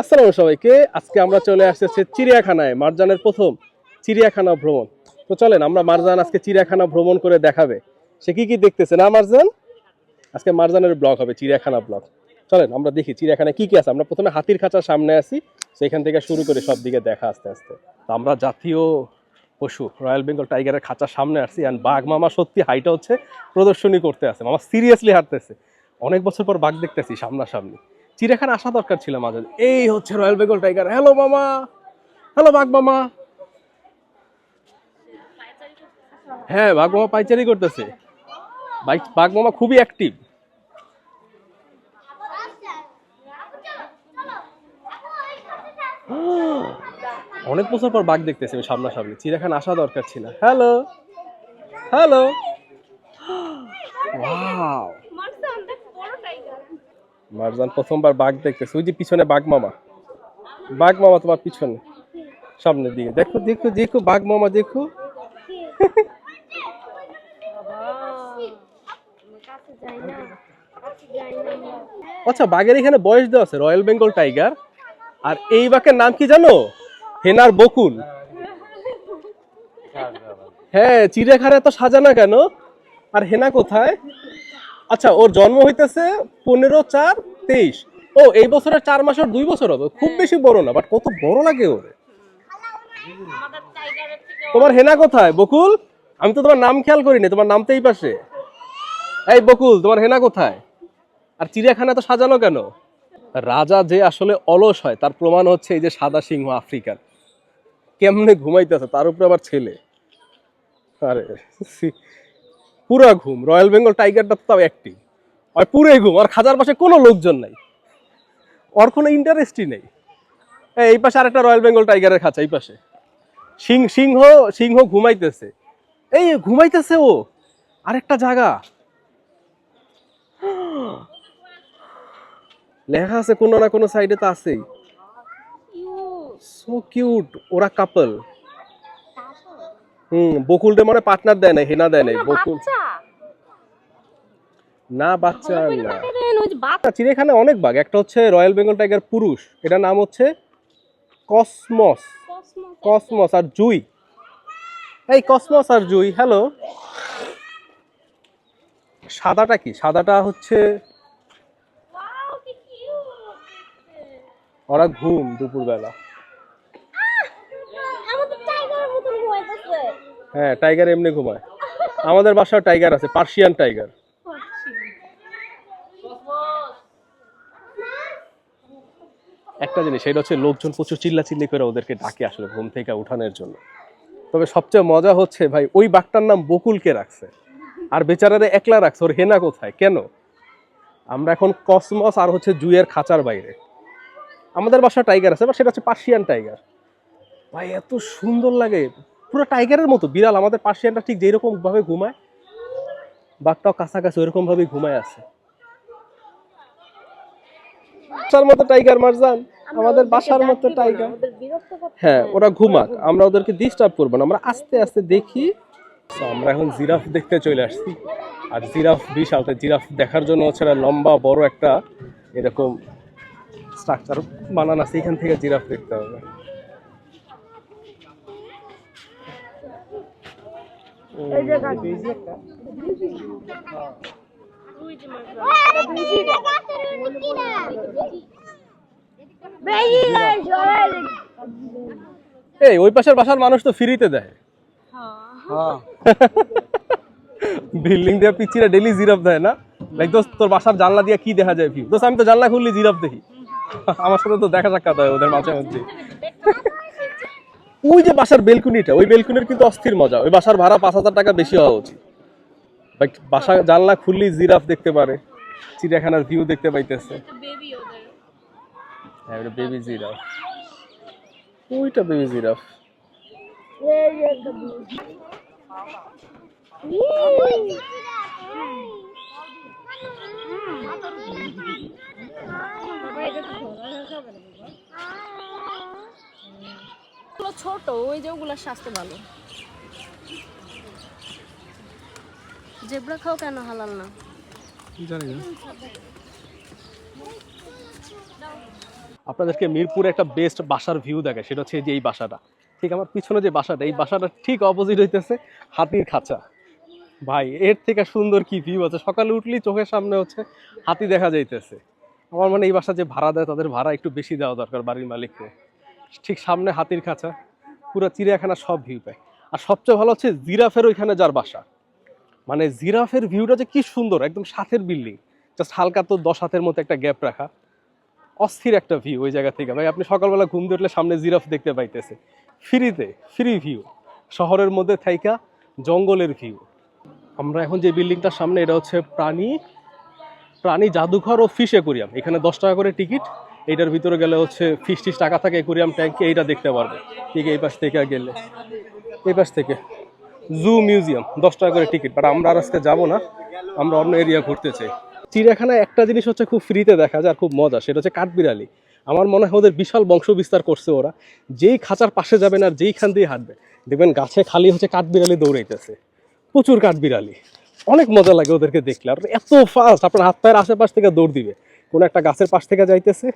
আসসালামু সবাইকে। আজকে আমরা চলে আসতেছি চিড়িয়াখানায়, মারজানের প্রথম চিড়িয়াখানা ভ্রমণ। তো চলেন, আমরা মারজান আজকে চিড়িয়াখানা ভ্রমণ করে দেখাবে। সে কি কি দেখতেছে, না মারজান? আজকে মারজানের ব্লগ হবে, চিড়িয়াখানা ব্লগ। চলেন, আমরা দেখি চিড়িয়াখানায় কি কি আছে। আমরা প্রথমে হাতির খাঁচার সামনে আছি, সেখান থেকে শুরু করে সব দিকে দেখা আস্তে আস্তে। তো আমরা জাতীয় পশু, রয়্যাল বেঙ্গল টাইগারের খাঁচার সামনে আসছি অ্যান্ড বাঘ মামা সত্যি হাইটা হচ্ছে প্রদর্শনী করতে আছে। মামা সিরিয়াসলি হাঁটতেছে। অনেক বছর পর বাঘ দেখতেছি সামনাসামনি। চিড়িয়াখানা আসা দরকার ছিল মাঝে এই হচ্ছে রয়্যাল বেঙ্গল টাইগার হ্যালো মামা। হ্যালো বাঘ মামা। হ্যাঁ বাঘ মামা পাইচারি করতেছে। বাঘ মামা খুবই অ্যাক্টিভ অনেক বছর পর বাঘ দেখতেছি আমি সামনাসামনি। চিড়িয়াখানা আসা দরকার ছিল। হ্যালো হ্যালো ওয়াও মারসান দেখ বড় টাইগার মারজান প্রথমবার বাঘ দেখতেছে। ওই যে পিছনে বাঘ মামা। বাঘ মামা তোমার পিছনে। সামনের দিকে। দেখো দেখো দেখো বাঘ মামা দেখো। আচ্ছা বাঘের এখানে বয়স দেওয়া আছে রয়্যাল বেঙ্গল টাইগার আর এই বাঘের নাম কি জানো? হেনার বকুল। হ্যাঁ চিড়িয়াখানা এত সাজানো কেন? আর হেনা কোথায়? আচ্ছা ওর জন্ম হইতেছে পনেরো চার তেইশ। ও, এই বছরের চার মাস আর দুই বছর হবে। খুব বেশি বড় না বাট কত বড় লাগে ওরে। তোমার হেনা কোথায়? বকুল? আমি তো তোমার নাম খেয়াল করিনি, তোমার নাম তো এই পাশে। এই বকুল, তোমার হেনা কোথায়? আর চিড়িয়াখানা তো সাজানো কেন? রাজা যে আসলে অলস হয়, তার প্রমাণ হচ্ছে এই যে সাদা সিংহ আফ্রিকার। কেমনে ঘুমাইতেছে, তার উপরে আবার ছেলে। আরে পুরা ঘুম। রয়্যাল বেঙ্গল টাইগারটা তাও অ্যাক্টিভ আর পুরোই ঘুম। আর খাজার পাশে কোনো লোকজন নাই। ওর কোনো ইন্টারেস্টই নেই। এই, পাশে আরেকটা রয়্যাল বেঙ্গল টাইগারের খাঁচা এই পাশে। সিং সিংহ সিংহ ঘুমাইতেছে। এই ঘুমাইতেছে ও। আরেকটা জায়গা। লেখা আছে কোনো না কোনো সাইডে তো আছেই। সো কিউট ওরা কাপল হুম বকুলটা মানে পার্টনার দেয় না হেনা দেয় নাই বকুল। না বাচ্চা না। চিড়িয়াখানা অনেক বাঘ। একটা হচ্ছে রয়্যাল বেঙ্গল টাইগার পুরুষ। এটার নাম হচ্ছে কসমস কসমস আর জুই। এই কসমস আর জুই হ্যালো সাদাটা কি? সাদাটা হচ্ছে ওরা ঘুম দুপুরবেলা। হ্যাঁ টাইগার এমনি ঘুমায়। আমাদের বাসায় টাইগার আছে পার্সিয়ান টাইগার একটা জিনিস, সেটা হচ্ছে লোকজন প্রচুর চিল্লাচিল্লি করে ওদেরকে ডাকে আসলে ঘুম থেকে উঠানোর জন্য। তবে সবচেয়ে মজা হচ্ছে ভাই, ওই বাঘটার নাম বকুলকে রাখছে। আর বেচারারে একলা রাখছে, ওর হেনা কোথায়? কেন? আমরা এখন কসমস আর হচ্ছে জুয়ের খাঁচার বাইরে। আমাদের বাসা টাইগার আছে বা সেটা হচ্ছে পার্সিয়ান টাইগার। ভাই, এত সুন্দর লাগে। পুরো টাইগারের মতো, বিড়াল। আমাদের পার্সিয়ানটা ঠিক যেরকম ভাবে ঘুমায়, বাঘটাও কাছাকাছি ওইরকমভাবেই ঘুমায় আছে। বাসার মতো টাইগার মারজান আমাদের বাসার মতো টাইগার হ্যাঁ ওরা ঘুমাক। আমরা ওদেরকে ডিস্টার্ব করব না। আমরা আস্তে আস্তে দেখি। আমরা এখন জিরাফ দেখতে চলে আসছি। আর জিরাফ বিশাল তাই জিরাফ দেখার জন্য হচ্ছে লম্বা বড় একটা এরকম স্ট্রাকচার বানানো আছে। এখান থেকে জিরাফ দেখতে হবে। ওই যে এই ওই পাশের বাসার মানুষ তো ফ্রিতে দেয়। হ্যাঁ। বিল্ডিং দিয়ে পিচ্ছিরা ডেলি জিরাফ দেয় না? লাইক দোস্ত তোর বাসার জানলা দিয়ে কি দেখা যায় ভিউ দোস্ত আমি তো জানলা খুললি জিরাফ দেখি। আমার সাথে তো দেখা সাক্ষাৎ হয় ওদের মাঝে মধ্যে। ওই যে বাসার বেলকুনিটা ওই বেলকুনির কিন্তু অস্থির মজা। ওই বাসার ভাড়া পাঁচ হাজার টাকা বেশি হওয়া উচিত। বাট বাসা জানলা খুললি জিরাফ দেখতে পারে। চিড়িয়াখানার ভিউ দেখতে পাইতেছে। হ্যাঁ ওটা বেবি জিরাফ। ওইটা বেবি জিরাফ। ছোট ওই যে ওগুলো স্বাস্থ্য ভালো। জেব্রা খাও কেন হালাল না? জানি না। আপনাদেরকে মিরপুরে একটা বেস্ট বাসার ভিউ দেখে সেটা হচ্ছে যে এই বাসাটা। ঠিক আমার পিছনে যে বাসাটা এই বাসাটা ঠিক অপোজিট হইতেছে হাতির খাঁচা। ভাই এর থেকে সুন্দর কি ভিউ আছে? সকালে উঠলেই চোখের সামনে হচ্ছে হাতি দেখা যাইতেছে। আমার মানে এই বাসা যে ভাড়া দেয় তাদের ভাড়া একটু বেশি দেওয়া দরকার বাড়ির মালিককে। ঠিক সামনে হাতির খাঁচা পুরো চিড়িয়াখানা সব ভিউ পায়। আর সবচেয়ে ভালো হচ্ছে জিরাফের ওইখানে যার বাসা। মানে জিরাফের ভিউটা যে কি সুন্দর, একদম সাথের বিল্ডিং জাস্ট হালকা তো দশ হাতের মতো একটা গ্যাপ রাখা। অস্থির একটা ভিউ ওই জায়গা থেকে। ভাই, আপনি সকালবেলা ঘুম দিয়ে উঠলে সামনে জিরাফ দেখতে পাইতেছে। ফ্রিতে ফ্রি ভিউ শহরের মধ্যে থাইকা জঙ্গলের ভিউ আমরা এখন যে বিল্ডিংটার সামনে, এটা হচ্ছে প্রাণী প্রাণী জাদুঘর ও ফিশ একুরিয়াম এখানে দশ টাকা করে টিকিট এইটার ভিতরে গেলে হচ্ছে ফিশ টিস টাকা থাকে একুরিয়াম ট্যাঙ্কে এইটা দেখতে পারবে। ঠিক এই পাশ থেকে গেলে। এই পাশ থেকে। জু মিউজিয়াম, দশ টাকা করে টিকিট বাট আমরা আর আজকে যাব না, আমরা অন্য এরিয়া ঘুরতে চাই। চিড়িয়াখানায় একটা জিনিস হচ্ছে খুব ফ্রিতে দেখা যায় আর খুব মজা, সেটা হচ্ছে কাঠবিড়ালি। আমার মনে হয় ওদের বিশাল বংশ বিস্তার করছে ওরা। যেই খাঁচার পাশে যাবেন আর যেইখান দিয়ে হাঁটবে, দেখবেন গাছে খালি হচ্ছে কাঠবিড়ালি দৌড়াইতেছে। প্রচুর কাঠবিড়ালি। অনেক মজা লাগে ওদেরকে দেখলে। আর এত ফাস্ট আপনার হাত পায়ের আশেপাশ থেকে দৌড় দিবে। কোনো একটা গাছের পাশ থেকে যাইতেছে,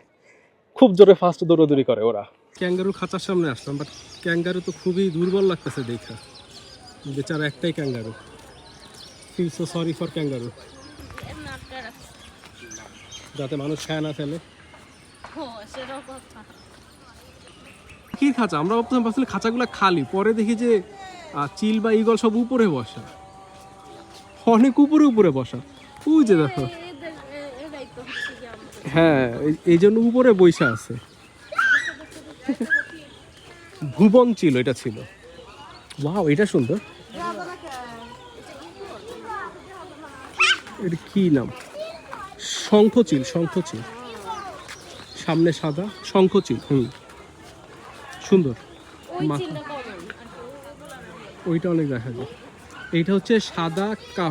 খুব জোরে ফাস্ট দৌড়াদৌড়ি করে ওরা। ক্যাঙ্গারু খাঁচার সামনে আসলাম বাট ক্যাঙ্গারু তো খুবই দুর্বল লাগতেছে দেখা। বেচারা একটাই kangaroo feel so sorry for kangaroo যাতে মানুষ খায় না ফেলে। কি খাঁচা আমরা ভাবতাম আসলে খাঁচাগুলো খালি। পরে দেখি যে চিল বা ইগল সব উপরে বসা। অনেক উপরে উপরে বসা। ওই যে দেখো। হ্যাঁ এই- জন্য উপরে বৈশা আছে। ভুবন ছিল এটা ছিল। ওয়াও, এটা সুন্দর। এটা কি নাম? শঙ্খচিল শঙ্খচিল। সামনে সাদা শঙ্খচিল হুম। সুন্দর। মাথা। ওইটা অনেক দেখা যায়। এইটা হচ্ছে সাদা কা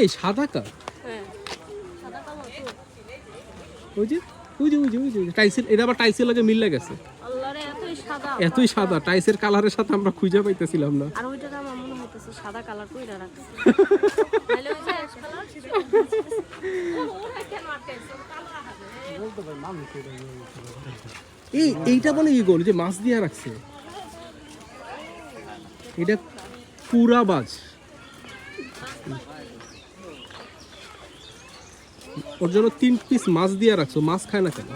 এই সাদা কা? হ্যাঁ। ওই যে ওই যে ওই যে ওই যে টাইসেল এটা আবার টাইসের লাগে মিল গেছে এতই সাদা। টাইসের কালারের সাথে আমরা খুঁজে পাইতেছিলাম না। মনে হইতেছে সাদা কালার কইরা রাখছে। তাহলে ওই যে অ্যাশ কালার। ওরা কেন আটকাইছে কালো হবে এই এইটা বলে ইগল যে মাছ দিয়ে রাখছে? এটা পুরা বাজ ওর জন্য তিন পিস মাছ দিয়ে রাখছো মাছ খায় না কেন?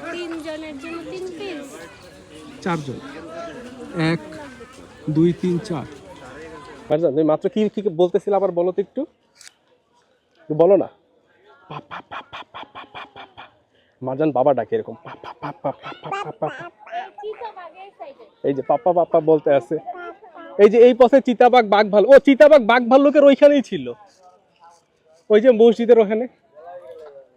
চারজন। এক দুই তিন চার। ফারজান তুমি মাত্র কি কি বলতেছিল আবার বলো তো একটু বলো না মারজান বাবা ডাকে এরকম এই যে পাপা পাপা বলতে আছে এই যে এই পথে চিতাবাগ বাঘ ভালো ও চিতাবাগ বাঘ ভাল্লুকের ওইখানেই ছিল ওই যে মসজিদের ওখানে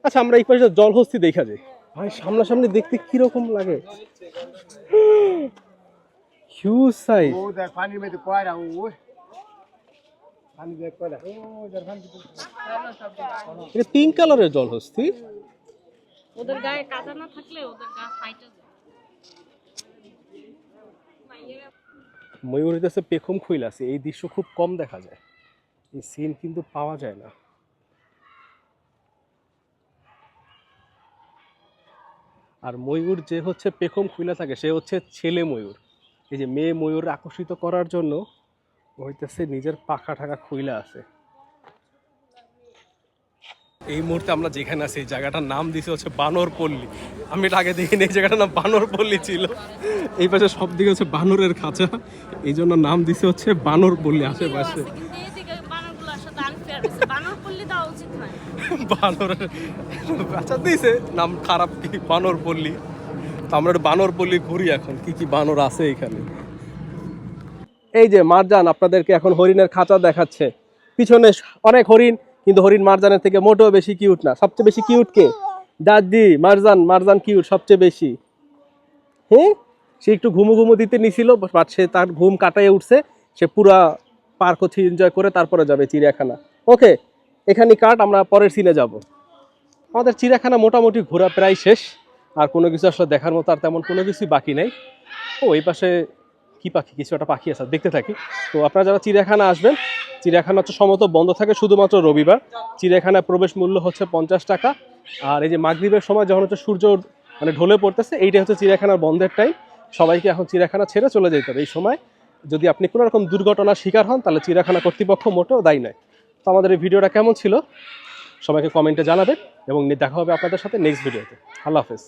আচ্ছা আমরা এই পাশে জলহস্তি দেখা যায় ভাই সামনাসামনি দেখতে কীরকম লাগে হিউজ সাইজ এটা পিঙ্ক কালারের জলহস্তি ওদের গায়ে কাদা না থাকলে ওদের গা ফাইটা ময়ূর হইতেছে পেখম খুইল আছে এই দৃশ্য খুব কম দেখা যায়। এই সিন কিন্তু পাওয়া যায় না। আর ময়ূর যে হচ্ছে পেখম খুইলা থাকে সে হচ্ছে ছেলে ময়ূর। এই যে মেয়ে ময়ূর আকর্ষিত করার জন্য হইতেছে নিজের পাখা ঠাকা খুইলা আছে। এই মুহূর্তে আমরা যেখানে আছি এই জায়গাটার নাম দিছে হচ্ছে বানরপল্লী। আমি এটা আগে দেখিনি এই জায়গাটার নাম বানরপল্লী ছিল। এই পাশে সব দিকে হচ্ছে বানরের খাঁচা। এই জন্য নাম দিছে হচ্ছে বানরপল্লী আশেপাশে। বানরের আচ্ছা দিছে। নাম খারাপ কি? বানরপল্লী। তো আমরা বানরপল্লী ঘুরি এখন। কি কি বানর আছে এখানে? এই যে মারজান আপনাদেরকে এখন হরিণের খাঁচা দেখাচ্ছে। পিছনে অনেক হরিণ, কিন্তু হরিণ মারজানের থেকে মোটেও বেশি কিউট না। সবচেয়ে বেশি কিউট কে? দাদি মারজান মারজান কিউট সবচেয়ে বেশি। হ্যাঁ? সে একটু ঘুমু ঘুমু দিতে নিছিল বাট সে তার ঘুম কাটায় উঠছে। সে পুরা পার্ক হচ্ছে এনজয় করে তারপরে যাবে চিড়িয়াখানা। ওকে, এখানে কাট, আমরা পরের সিনে যাব। আমাদের চিড়িয়াখানা মোটামুটি ঘোরা প্রায় শেষ। আর কোনো কিছু আসলে দেখার মতো আর তেমন কোনো কিছুই বাকি নেই। ও, এই পাশে কি পাখি, কিছু একটা পাখি আছে, দেখতে থাকি। তো আপনারা যারা চিড়িয়াখানা আসবেন, চিড়িয়াখানা হচ্ছে সমত বন্ধ থাকে শুধুমাত্র রবিবার। চিড়িয়াখানায় প্রবেশ মূল্য হচ্ছে পঞ্চাশ টাকা। আর এই যে মাগরীবের সময় যখন হচ্ছে সূর্য মানে ঢলে পড়তেছে, এইটা হচ্ছে চিড়িয়াখানার বন্ধের টাইম সবাইকে এখন চিড়িয়াখানা ছেড়ে চলে যেতে হবে এই সময়। যদি আপনি কোনো রকম দুর্ঘটনার শিকার হন, তাহলে চিড়িয়াখানা কর্তৃপক্ষ মোটেও দায়ী নয়। তো আমাদের এই ভিডিওটা কেমন ছিল? সবাইকে কমেন্টে জানাবেন এবং দেখা হবে আপনাদের সাথে নেক্সট ভিডিওতে আল্লাহ হাফেজ।